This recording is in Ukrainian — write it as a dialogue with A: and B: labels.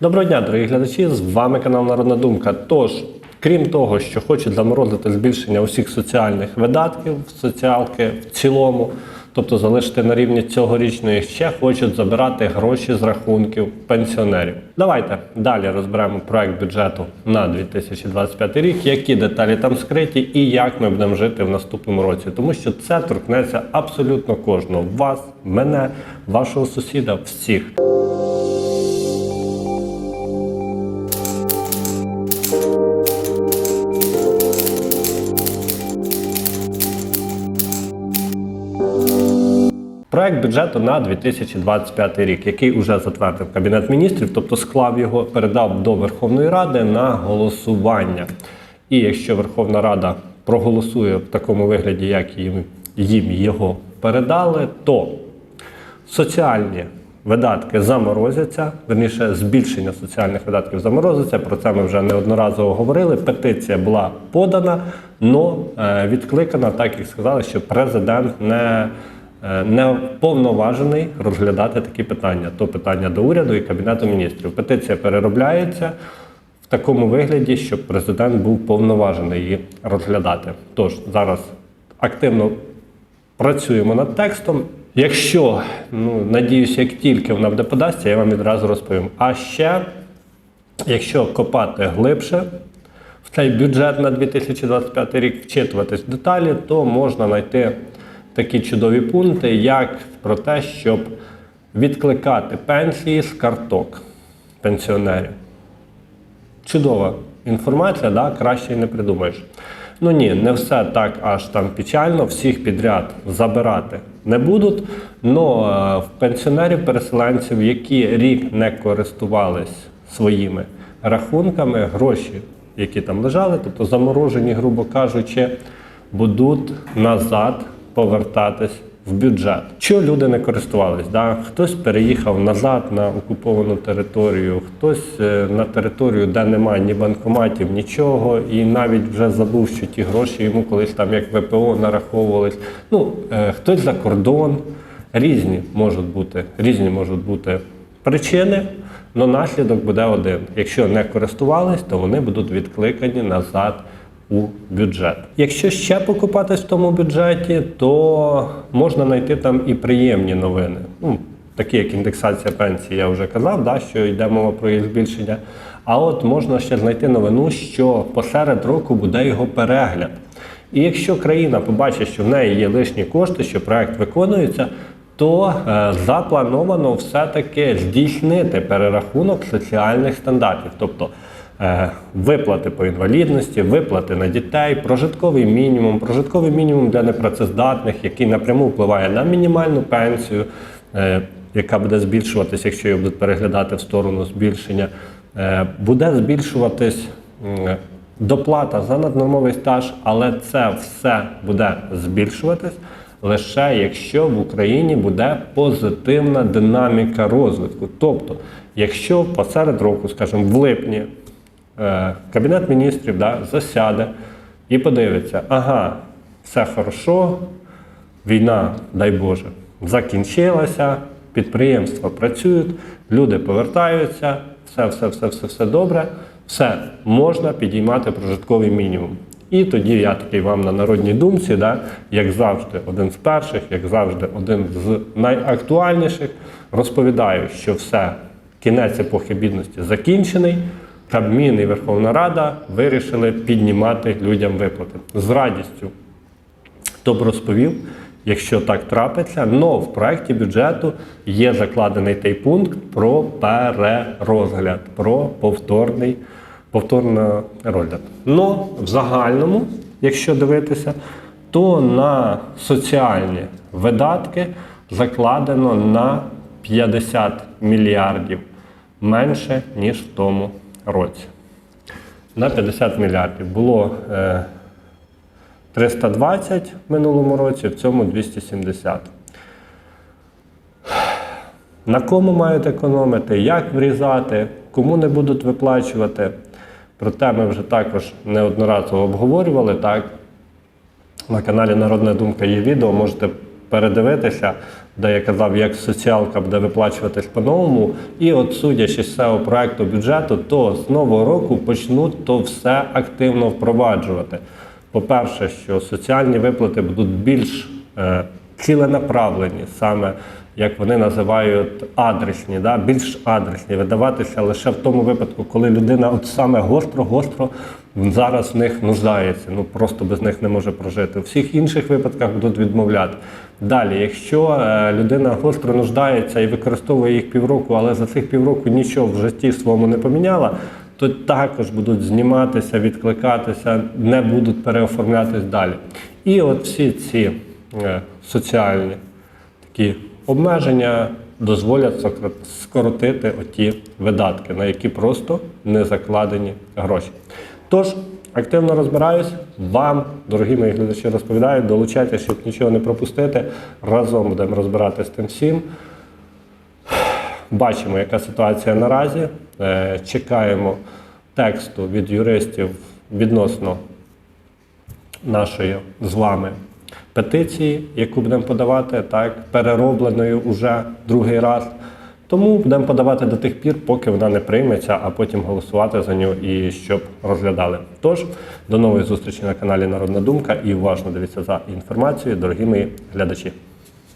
A: Доброго дня, дорогі глядачі! З вами канал Народна Думка. Тож, крім того, що хочуть заморозити збільшення усіх соціальних видатків, соціалки в цілому, тобто залишити на рівні цьогорічної, ще хочуть забирати гроші з рахунків пенсіонерів. Давайте далі розберемо проект бюджету на 2025 рік, які деталі там скриті і як ми будемо жити в наступному році, тому що це торкнеться абсолютно кожного вас, мене, вашого сусіда, всіх. Проект бюджету на 2025 рік, який вже затвердив Кабінет міністрів, тобто склав його, передав до Верховної Ради на голосування. І якщо Верховна Рада проголосує в такому вигляді, як їм, їм його передали, то соціальні видатки заморозяться, верніше збільшення соціальних видатків заморозиться. Про це ми вже неодноразово говорили. Петиція була подана, але відкликана, так як сказали, що президент не, не повноважений розглядати такі питання. То питання до уряду і кабінету міністрів. Петиція переробляється. В такому вигляді, щоб президент був повноважений її розглядати. Тож зараз активно працюємо над текстом. Якщо, ну надіюсь, як тільки вона буде подасться, я вам відразу розповім. А ще, якщо копати глибше в цей бюджет на 2025 рік, вчитуватись в деталі, то можна знайти такі чудові пункти, як про те, щоб відкликати пенсії з карток пенсіонерів. Чудова інформація, да? краще не придумаєш. Ну ні, не все так аж там печально, всіх підряд забирати не будуть. Но в пенсіонерів, переселенців, які рік не користувались своїми рахунками, гроші, які там лежали, тобто заморожені, грубо кажучи, будуть назад повертатись в бюджет. Що люди не користувались? Да? Хтось переїхав назад на окуповану територію, хтось е, на територію, де немає ні банкоматів, нічого, і навіть вже забув, що ті гроші йому колись там як ВПО нараховувались. Ну, е, хтось за кордон. Різні можуть бути, різні можуть бути причини, але наслідок буде один. Якщо не користувались, то вони будуть відкликані назад у бюджет. Якщо ще покупатись в тому бюджеті, то можна знайти там і приємні новини. Ну, такі як індексація пенсії, я вже казав, да, що йде мова про їх збільшення. А от можна ще знайти новину, що посеред року буде його перегляд. І якщо країна побачить, що в неї є лишні кошти, що проект виконується, то е, заплановано все-таки здійснити перерахунок соціальних стандартів. Тобто виплати по інвалідності, виплати на дітей, прожитковий мінімум, прожитковий мінімум для непрацездатних, який напряму впливає на мінімальну пенсію, е, яка буде збільшуватися, якщо її будуть переглядати в сторону збільшення, е, буде збільшуватись доплата за наднормовий стаж, але це все буде збільшуватись. Лише якщо в Україні буде позитивна динаміка розвитку. Тобто, якщо посеред року, скажімо, в липні Е, Кабінет міністрів да, засяде і подивиться, ага, все хорошо, війна, дай Боже, закінчилася, підприємства працюють, люди повертаються, все, все, все, все, все добре, все можна підіймати прожитковий мінімум. І тоді я такий вам на народній думці, да, як завжди, один з перших, як завжди, один з найактуальніших, розповідаю, що все, кінець епохи бідності закінчений. Кабмін і Верховна Рада вирішили піднімати людям виплати. З радістю то б розповів, якщо так трапиться, але в проєкті бюджету є закладений той пункт про перерозгляд, про повторний повторний розгляд. Но в загальному, якщо дивитися, то на соціальні видатки закладено на 50 мільярдів менше, ніж в тому році. На 50 мільярдів. Було е, 320 в минулому році, в цьому 270. На кому мають економити, як врізати, кому не будуть виплачувати. Проте ми вже також неодноразово обговорювали. Так? На каналі Народна Думка є відео, можете передивитися, де я казав, як соціалка буде виплачуватись по-новому. І от судячи з цього проекту бюджету, то з нового року почнуть то все активно впроваджувати. По-перше, що соціальні виплати будуть більш е, ціленаправлені, саме як вони називають адресні, да? більш адресні, видаватися лише в тому випадку, коли людина от саме гостро-гостро зараз в них нуждається, ну просто без них не може прожити. У всіх інших випадках будуть відмовляти. Далі, якщо е, людина гостро нуждається і використовує їх півроку, але за цих півроку нічого в житті своєму не поміняла, то також будуть зніматися, відкликатися, не будуть переоформлятись далі. І от всі ці е, соціальні такі обмеження дозволять скоротити оті видатки, на які просто не закладені гроші. Тож, активно розбираюсь, вам, дорогі мої глядачі, розповідаю, долучайтеся, щоб нічого не пропустити. Разом будемо розбиратися з тим всім. Бачимо, яка ситуація наразі. Е, Чекаємо тексту від юристів відносно нашої з вами петиції, яку будемо подавати, так, переробленою уже другий раз. Тому будемо подавати до тих пір, поки вона не прийметься, а потім голосувати за нього і щоб розглядали. Тож, до нової зустрічі на каналі Народна Думка і уважно дивіться за інформацією, дорогі мої глядачі.